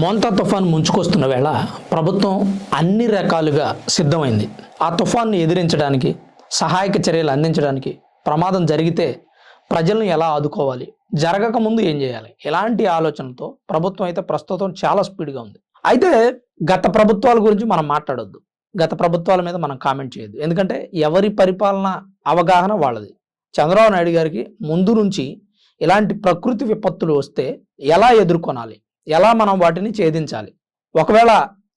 మోంతా తుఫాన్ ముంచుకొస్తున్న వేళ ప్రభుత్వం అన్ని రకాలుగా సిద్ధమైంది. ఆ తుఫాన్ని ఎదిరించడానికి సహాయక చర్యలు అందించడానికి ప్రమాదం జరిగితే ప్రజలను ఎలా ఆదుకోవాలి? జరగక ముందు ఏం చేయాలి? ఎలాంటి ఆలోచనతో ప్రభుత్వం అయితే ప్రస్తుతం చాలా స్పీడ్గా ఉంది. అయితే గత ప్రభుత్వాల గురించి మనం మాట్లాడొద్దు. గత ప్రభుత్వాల మీద మనం కామెంట్ చేయొద్దు. ఎందుకంటే ఎవరి పరిపాలన అవగాహన వాళ్ళది. చంద్రబాబు నాయుడు గారికి ముందు నుంచి ఇలాంటి ప్రకృతి విపత్తులు వస్తే ఎలా ఎదుర్కొనాలి? ఎలా మనం వాటిని ఛేదించాలి? ఒకవేళ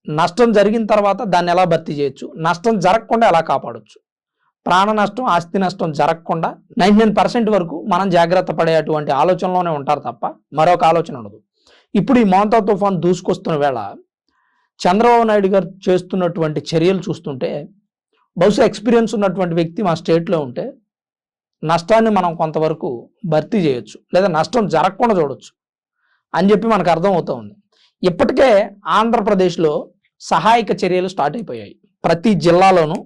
నష్టం జరిగిన తర్వాత దాన్ని ఎలా భర్తీ చేయొచ్చు? నష్టం జరగకుండా ఎలా కాపాడొచ్చు? ప్రాణ నష్టం ఆస్తి నష్టం జరగకుండా నైంటీ నైన్ పర్సెంట్ వరకు మనం జాగ్రత్త పడేటువంటి ఆలోచనలోనే ఉంటారు తప్ప మరొక ఆలోచన ఉండదు. ఇప్పుడు ఈ మోంతా తుఫాన్ దూసుకొస్తున్న వేళ చంద్రబాబు నాయుడు గారు చేస్తున్నటువంటి చర్యలు చూస్తుంటే బహుశా ఎక్స్పీరియన్స్ ఉన్నటువంటి వ్యక్తి మా స్టేట్లో ఉంటే నష్టాన్ని మనం కొంతవరకు భర్తీ చేయొచ్చు. లేదా నష్టం జరగకుండా చూడొచ్చు. అని చెప్పి మనకు అర్థం ఉంది. ఇప్పటికే ఆంధ్రప్రదేశ్లో సహాయక చర్యలు స్టార్ట్ అయిపోయాయి. ప్రతి జిల్లాలోనూ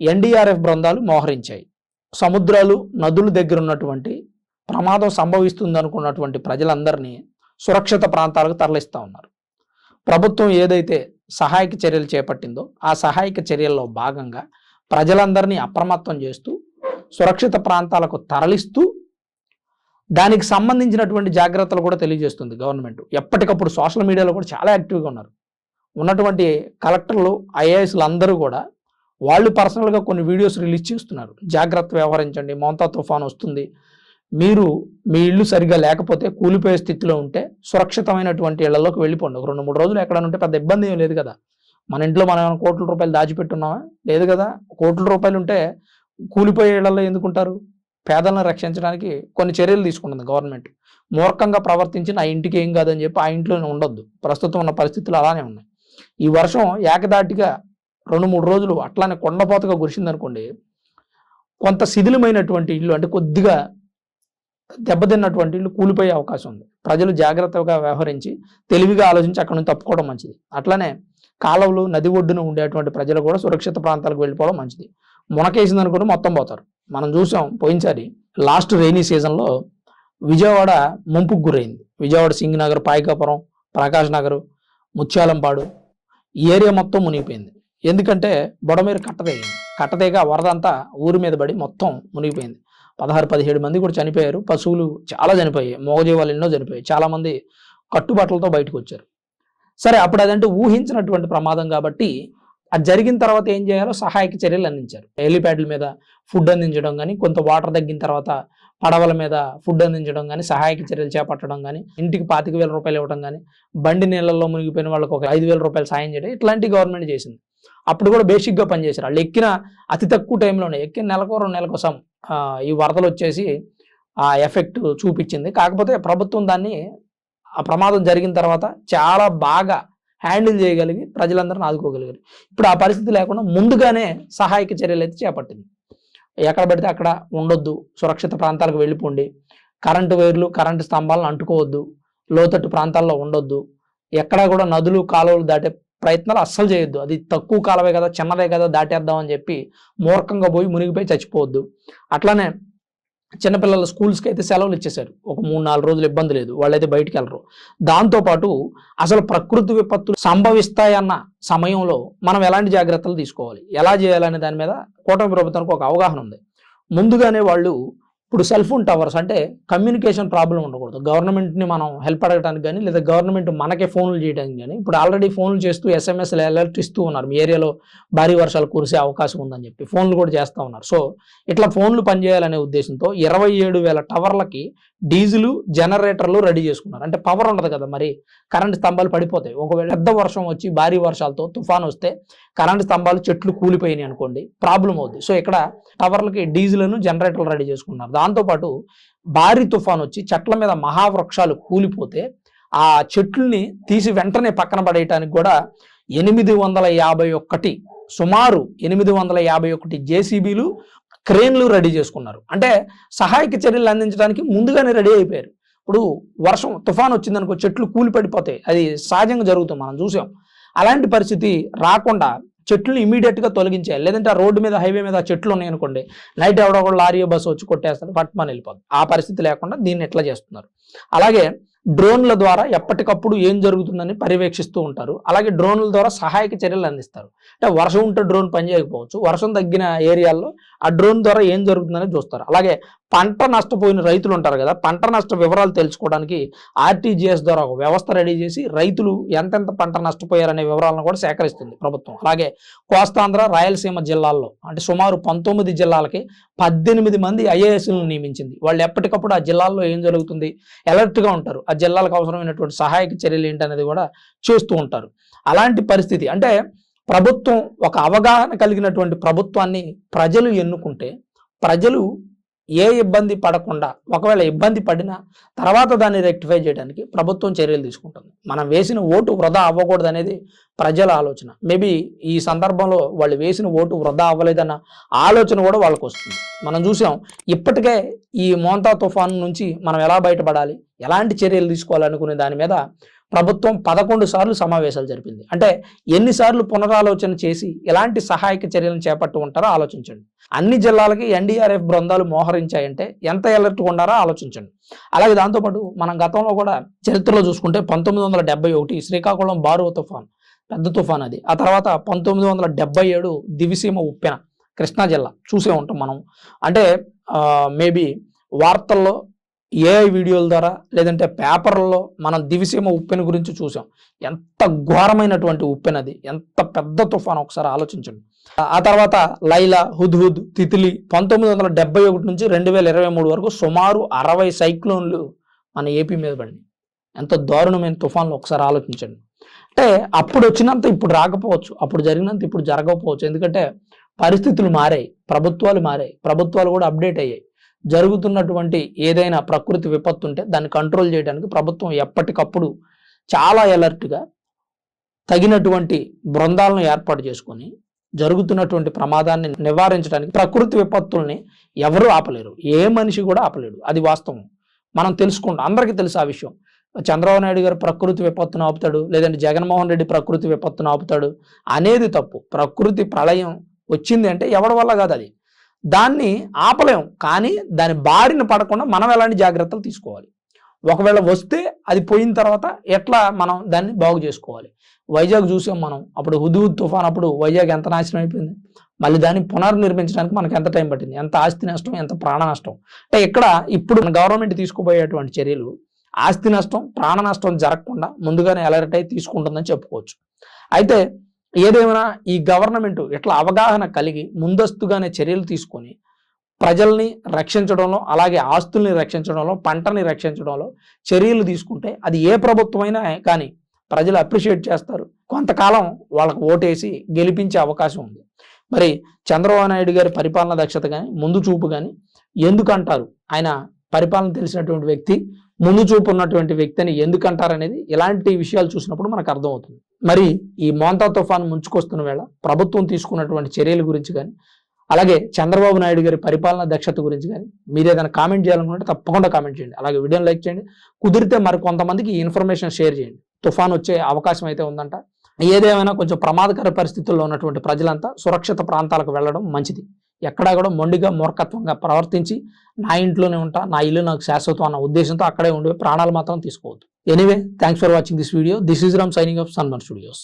ఎన్డీఆర్ఎఫ్ బృందాలు మోహరించాయి. సముద్రాలు నదుల దగ్గర ఉన్నటువంటి ప్రమాదం సంభవిస్తుంది అనుకున్నటువంటి ప్రజలందరినీ సురక్షిత ప్రాంతాలకు తరలిస్తూ ఉన్నారు. ప్రభుత్వం ఏదైతే సహాయక చర్యలు చేపట్టిందో ఆ సహాయక చర్యల్లో భాగంగా ప్రజలందరినీ అప్రమత్తం చేస్తూ సురక్షిత ప్రాంతాలకు తరలిస్తూ దానికి సంబంధించినటువంటి జాగ్రత్తలు కూడా తెలియజేస్తుంది గవర్నమెంట్. ఎప్పటికప్పుడు సోషల్ మీడియాలో కూడా చాలా యాక్టివ్గా ఉన్నారు. ఉన్నటువంటి కలెక్టర్లు ఐఏఎస్లు అందరూ కూడా వాళ్ళు పర్సనల్గా కొన్ని వీడియోస్ రిలీజ్ చేస్తున్నారు. జాగ్రత్త వ్యవహరించండి మోంతా తుఫాన్ వస్తుంది. మీరు మీ ఇల్లు సరిగా లేకపోతే కూలిపోయే స్థితిలో ఉంటే సురక్షితమైనటువంటి ఇళ్ళలోకి వెళ్ళిపోండి. ఒక రెండు మూడు రోజులు ఎక్కడ ఉంటే పెద్ద ఇబ్బంది ఏం లేదు కదా. మన ఇంట్లో మనం ఏమైనా కోట్ల రూపాయలు దాచిపెట్టున్నామా? లేదు కదా. కోట్ల రూపాయలు ఉంటే కూలిపోయే ఇళ్ళలో ఎందుకుంటారు? పేదలను రక్షించడానికి కొన్ని చర్యలు తీసుకుంటుంది గవర్నమెంట్ మూర్ఖంగా ప్రవర్తించి నా ఇంటికి ఏం కాదని చెప్పి ఆ ఇంట్లోనే ఉండొద్దు. ప్రస్తుతం ఉన్న పరిస్థితులు అలానే ఉన్నాయి. ఈ వర్షం ఏకదాటిగా రెండు మూడు రోజులు అట్లానే కొండపోతగా కురిసిందనుకోండి కొంత శిథిలమైనటువంటి ఇల్లు అంటే కొద్దిగా దెబ్బతిన్నటువంటి ఇల్లు కూలిపోయే అవకాశం ఉంది. ప్రజలు జాగ్రత్తగా వ్యవహరించి తెలివిగా ఆలోచించి అక్కడ నుంచి తప్పుకోవడం మంచిది. అట్లనే కాలువలు నది ఒడ్డున ఉండేటువంటి ప్రజలు కూడా సురక్షిత ప్రాంతాలకు వెళ్ళిపోవడం మంచిది. మునకేసింది అనుకుంటే మొత్తం పోతారు. మనం చూసాం పోయినసారి లాస్ట్ రైనీ సీజన్లో విజయవాడ ముంపుకు గురైంది. విజయవాడ సింగనగర్ పాయకాపురం ప్రకాష్ నగర్ ముత్యాలంపాడు ఈ ఏరియా మొత్తం మునిగిపోయింది. ఎందుకంటే బొడమేరు కట్టదేగింది కట్టదేగా వరద అంతా ఊరి మీద పడి మొత్తం మునిగిపోయింది. పదహారు పదిహేడు మంది కూడా చనిపోయారు. పశువులు చాలా చనిపోయాయి. మోగజీవాలు ఎన్నో చనిపోయాయి. చాలామంది కట్టుబట్టలతో బయటకు వచ్చారు. సరే అప్పుడు అదంటే ఊహించినటువంటి ప్రమాదం కాబట్టి అది జరిగిన తర్వాత ఏం చేయాలో సహాయక చర్యలు అందించారు. హెలిప్యాడ్ల మీద ఫుడ్ అందించడం కానీ కొంత వాటర్ తగ్గిన తర్వాత పడవల మీద ఫుడ్ అందించడం కానీ సహాయక చర్యలు చేపట్టడం కానీ ఇంటికి పాతిక వేల రూపాయలు ఇవ్వడం కానీ బండి నీళ్ళల్లో మునిగిపోయిన వాళ్ళకి ఒక ఐదు వేల రూపాయలు సాయం చేయడం ఇట్లాంటి గవర్నమెంట్ చేసింది. అప్పుడు కూడా బేసిక్గా పనిచేశారు. వాళ్ళు ఎక్కిన అతి తక్కువ టైంలోనే ఎక్కిన నెలకో రెండు నెలలకు సం ఈ వరదలు వచ్చేసి ఆ ఎఫెక్ట్ చూపించింది. కాకపోతే ప్రభుత్వం దాన్ని ఆ ప్రమాదం జరిగిన తర్వాత చాలా బాగా హ్యాండిల్ చేయగలిగి ప్రజలందరిని ఆదుకోగలిగారు. ఇప్పుడు ఆ పరిస్థితి లేకుండా ముందుగానే సహాయక చర్యలు అయితే చేపట్టింది. ఎక్కడ పడితే అక్కడ ఉండొద్దు సురక్షిత ప్రాంతాలకు వెళ్ళిపోండి. కరెంటు వైర్లు కరెంటు స్తంభాలను అంటుకోవద్దు. లోతట్టు ప్రాంతాల్లో ఉండొద్దు. ఎక్కడా కూడా నదులు కాలువలు దాటే ప్రయత్నాలు అస్సలు చేయొద్దు. అది తక్కువ కాలమే కదా చిన్నదే కదా దాటేద్దాం అని చెప్పి మూర్ఖంగా పోయి మునిగిపోయి చచ్చిపోవద్దు. అట్లానే చిన్నపిల్లల స్కూల్స్కి అయితే సెలవులు ఇచ్చేశారు. ఒక మూడు నాలుగు రోజులు ఇబ్బంది లేదు. వాళ్ళైతే బయటికి వెళ్ళరు. దాంతోపాటు అసలు ప్రకృతి విపత్తులు సంభవిస్తాయన్న సమయంలో మనం ఎలాంటి జాగ్రత్తలు తీసుకోవాలి? ఎలా చేయాలనే దాని మీద కూటమి ప్రభుత్వానికి ఒక అవగాహన ఉంది. ముందుగానే వాళ్ళు ఇప్పుడు సెల్ ఫోన్ టవర్స్ అంటే కమ్యూనికేషన్ ప్రాబ్లం ఉండకూడదు. గవర్నమెంట్ని మనం హెల్ప్ అడగడానికి కానీ లేదా గవర్నమెంట్ మనకే ఫోన్లు చేయడానికి కానీ ఇప్పుడు ఆల్రెడీ ఫోన్లు చేస్తూ ఎస్ఎంఎస్ అలర్ట్ ఇస్తూ ఉన్నారు. మీ ఏరియాలో భారీ వర్షాలు కురిసే అవకాశం ఉందని చెప్పి ఫోన్లు కూడా చేస్తూ ఉన్నారు. సో ఇట్లా ఫోన్లు పనిచేయాలనే ఉద్దేశంతో ఇరవై ఏడు వేల టవర్లకి డీజిల్ జనరేటర్లు రెడీ చేసుకున్నారు. అంటే పవర్ ఉండదు కదా మరి. కరెంట్ స్తంభాలు పడిపోతాయి. ఒకవేళ పెద్ద వర్షం వచ్చి భారీ వర్షాలతో తుఫాన్ వస్తే కరెంట్ స్తంభాలు చెట్లు కూలిపోయినాయి అనుకోండి ప్రాబ్లం అవుద్ది. సో ఇక్కడ టవర్లకి డీజిల్ను జనరేటర్లు రెడీ చేసుకున్నారు దాంతోపాటు భారీ తుఫాన్ వచ్చి చెట్ల మీద మహావృక్షాలు కూలిపోతే ఆ చెట్లని తీసి వెంటనే పక్కన పడేయటానికి కూడా ఎనిమిది వందల యాభై ఒక్కటి సుమారు ఎనిమిది వందల యాభై ఒకటి జేసీబీలు క్రేన్లు రెడీ చేసుకున్నారు. అంటే సహాయక చర్యలు అందించడానికి ముందుగానే రెడీ అయిపోయారు. ఇప్పుడు వర్షం తుఫాన్ వచ్చిందనుకో చెట్లు కూలిపడిపోతాయి. అది సహజంగా జరుగుతుంది. మనం చూసాం. అలాంటి పరిస్థితి రాకుండా చెట్లు ఇమీడియట్గా తొలగించాలి తొలగించేయాలి. లేదంటే ఆ రోడ్డు మీద హైవే మీద చెట్లు ఉన్నాయి అనుకోండి నైట్ ఎవడో ఒకడు లారీ బస్సు వచ్చి కొట్టేస్తాడు పట్టుమని వెళ్ళిపోతుంది ఆ పరిస్థితి లేకుండా దీన్ని ఎట్లా చేస్తున్నారు? అలాగే డ్రోన్ల ద్వారా ఎప్పటికప్పుడు ఏం జరుగుతుందని పర్యవేక్షిస్తూ ఉంటారు. అలాగే డ్రోన్ల ద్వారా సహాయక చర్యలు అందిస్తారు. అంటే వర్షం ఉంటే డ్రోన్ పనిచేయకపోవచ్చు. వర్షం తగ్గిన ఏరియాల్లో ఆ డ్రోన్ ద్వారా ఏం జరుగుతుందని చూస్తారు. అలాగే పంట నష్టపోయిన రైతులు ఉంటారు కదా పంట నష్ట వివరాలు తెలుసుకోవడానికి ఆర్టీజీఎస్ ద్వారా ఒక వ్యవస్థ రెడీ చేసి రైతులు ఎంతెంత పంట నష్టపోయారనే వివరాలను కూడా సేకరిస్తుంది ప్రభుత్వం. అలాగే కోస్తాంధ్ర రాయలసీమ జిల్లాల్లో అంటే సుమారు పంతొమ్మిది జిల్లాలకి పద్దెనిమిది మంది ఐఏఎస్లను నియమించింది. వాళ్ళు ఎప్పటికప్పుడు ఆ జిల్లాల్లో ఏం జరుగుతుంది? అలర్ట్గా ఉంటారు. ఆ జిల్లాలకు అవసరమైనటువంటి సహాయక చర్యలు ఏంటనేది కూడా చేస్తూ ఉంటారు. అలాంటి పరిస్థితి అంటే ప్రభుత్వం ఒక అవగాహన కలిగినటువంటి ప్రభుత్వాన్ని ప్రజలు ఎన్నుకుంటే ప్రజలు ఏ ఇబ్బంది పడకుండా ఒకవేళ ఇబ్బంది పడినా తర్వాత దాన్ని రెక్టిఫై చేయడానికి ప్రభుత్వం చర్యలు తీసుకుంటుంది. మనం వేసిన ఓటు వృధా అవ్వకూడదు అనేది ప్రజల ఆలోచన. మేబీ ఈ సందర్భంలో వాళ్ళు వేసిన ఓటు వృధా అవ్వలేదన్న ఆలోచన కూడా వాళ్ళకు వస్తుంది. మనం చూసాం ఇప్పటికే ఈ మోంతా తుఫాన్ నుంచి మనం ఎలా బయటపడాలి ఎలాంటి చర్యలు తీసుకోవాలనుకునే దాని మీద ప్రభుత్వం పదకొండు సార్లు సమావేశాలు జరిపింది. అంటే ఎన్నిసార్లు పునరాలోచన చేసి ఎలాంటి సహాయక చర్యలను చేపట్టు ఉంటారో ఆలోచించండి. అన్ని జిల్లాలకి ఎన్డీఆర్ఎఫ్ బృందాలు మోహరించాయంటే ఎంత ఎలర్ట్గా ఉండారో ఆలోచించండి. అలాగే దాంతోపాటు మనం గతంలో కూడా చరిత్రలో చూసుకుంటే పంతొమ్మిది వందల డెబ్బై ఒకటి శ్రీకాకుళం బారువ తుఫాన్ పెద్ద తుఫాన్ అది. ఆ తర్వాత పంతొమ్మిది వందల డెబ్బై ఏడు దివిసీమ ఉప్పెన కృష్ణా జిల్లా చూసే ఉంటాం మనం. అంటే మేబీ వార్తల్లో ఏఐ వీడియోల ద్వారా లేదంటే పేపర్లలో మనం దివిసీమ ఉప్పెన గురించి చూసాం. ఎంత ఘోరమైనటువంటి ఉప్పెనది ఎంత పెద్ద తుఫాన్ ఒకసారి ఆలోచించండి. ఆ తర్వాత లైలా హుద్హుద్ తితిలి పంతొమ్మిది వందల డెబ్బై ఒకటి నుంచి రెండు వేల ఇరవై మూడు వరకు సుమారు అరవై సైక్లోన్లు మన ఏపీ మీద పడి ఎంత దారుణమైన తుఫాన్లు ఒకసారి ఆలోచించండి. అంటే అప్పుడు వచ్చినంత ఇప్పుడు రాకపోవచ్చు అప్పుడు జరిగినంత ఇప్పుడు జరగకపోవచ్చు. ఎందుకంటే పరిస్థితులు మారాయి ప్రభుత్వాలు మారాయి ప్రభుత్వాలు కూడా అప్డేట్ అయ్యాయి. జరుగుతున్నటువంటి ఏదైనా ప్రకృతి విపత్తు ఉంటే దాన్ని కంట్రోల్ చేయడానికి ప్రభుత్వం ఎప్పటికప్పుడు చాలా అలర్ట్గా తగినటువంటి బృందాలను ఏర్పాటు చేసుకొని జరుగుతున్నటువంటి ప్రమాదాన్ని నివారించడానికి ప్రకృతి విపత్తుల్ని ఎవరూ ఆపలేరు. ఏ మనిషి కూడా ఆపలేడు. అది వాస్తవం. మనం తెలుసుకుంటాం. అందరికీ తెలుసు ఆ విషయం. చంద్రబాబు నాయుడు గారు ప్రకృతి విపత్తును ఆపుతాడు లేదంటే జగన్మోహన్ రెడ్డి ప్రకృతి విపత్తును ఆపుతాడు అనేది తప్పు. ప్రకృతి ప్రళయం వచ్చింది అంటే ఎవడి వల్ల కాదు అది. దాన్ని ఆపలేం కానీ దాని బారిన పడకుండా మనం ఎలాంటి జాగ్రత్తలు తీసుకోవాలి. ఒకవేళ వస్తే అది పోయిన తర్వాత ఎట్లా మనం దాన్ని బాగు చేసుకోవాలి? వైజాగ్ చూసాం మనం అప్పుడు హుదూద్ తుఫాన్ అప్పుడు వైజాగ్ ఎంత నాశనం అయిపోయింది? మళ్ళీ దాన్ని పునర్నిర్మించడానికి మనకు ఎంత టైం పట్టింది? ఎంత ఆస్తి నష్టం ఎంత ప్రాణ నష్టం? అంటే ఇక్కడ ఇప్పుడు గవర్నమెంట్ తీసుకుపోయేటువంటి చర్యలు ఆస్తి నష్టం ప్రాణ నష్టం జరగకుండా ముందుగానే అలర్ట్ అయి తీసుకుంటుందని చెప్పుకోవచ్చు. అయితే ఏదేమైనా ఈ గవర్నమెంట్ ఇట్లా అవగాహన కలిగి ముందస్తుగానే చర్యలు తీసుకొని ప్రజల్ని రక్షించడంలో అలాగే ఆస్తుల్ని రక్షించడంలో పంటని రక్షించడంలో చర్యలు తీసుకుంటే అది ఏ ప్రభుత్వమైనా కానీ ప్రజలు అప్రిషియేట్ చేస్తారు. కొంతకాలం వాళ్ళకు ఓటేసి గెలిపించే అవకాశం ఉంది. మరి చంద్రబాబు నాయుడు గారి పరిపాలన దక్షత కానీ ముందు చూపు కానీ ఎందుకంటారు? ఆయన పరిపాలన తెలిసినటువంటి వ్యక్తి ముందు చూపు ఉన్నటువంటి వ్యక్తిని ఎందుకంటారనేది ఇలాంటి విషయాలు చూసినప్పుడు మనకు అర్థమవుతుంది. మరి ఈ మోంతా తుఫాన్ ముంచుకొస్తున్న వేళ ప్రభుత్వం తీసుకున్నటువంటి చర్యల గురించి కానీ అలాగే చంద్రబాబు నాయుడు గారి పరిపాలన దక్షత గురించి కానీ మీరు ఏదైనా కామెంట్ చేయాలనుకుంటే తప్పకుండా కామెంట్ చేయండి. అలాగే వీడియోని లైక్ చేయండి. కుదిరితే మరి కొంతమందికి ఈ ఇన్ఫర్మేషన్ షేర్ చేయండి. తుఫాన్ వచ్చే అవకాశం అయితే ఉందంట. ఏదేమైనా కొంచెం ప్రమాదకర పరిస్థితుల్లో ఉన్నటువంటి ప్రజలంతా సురక్షిత ప్రాంతాలకు వెళ్ళడం మంచిది. ఎక్కడా కూడా మొండిగా మూర్ఖత్వంగా ప్రవర్తించి నా ఇంట్లోనే ఉంటా నా ఇల్లు నాకు శాశ్వతం అన్న ఉద్దేశంతో అక్కడే ఉండే ప్రాణాలు మాత్రం తీసుకోవద్దు. Anyway thanks for watching this video this is Ram signing off Sanman studios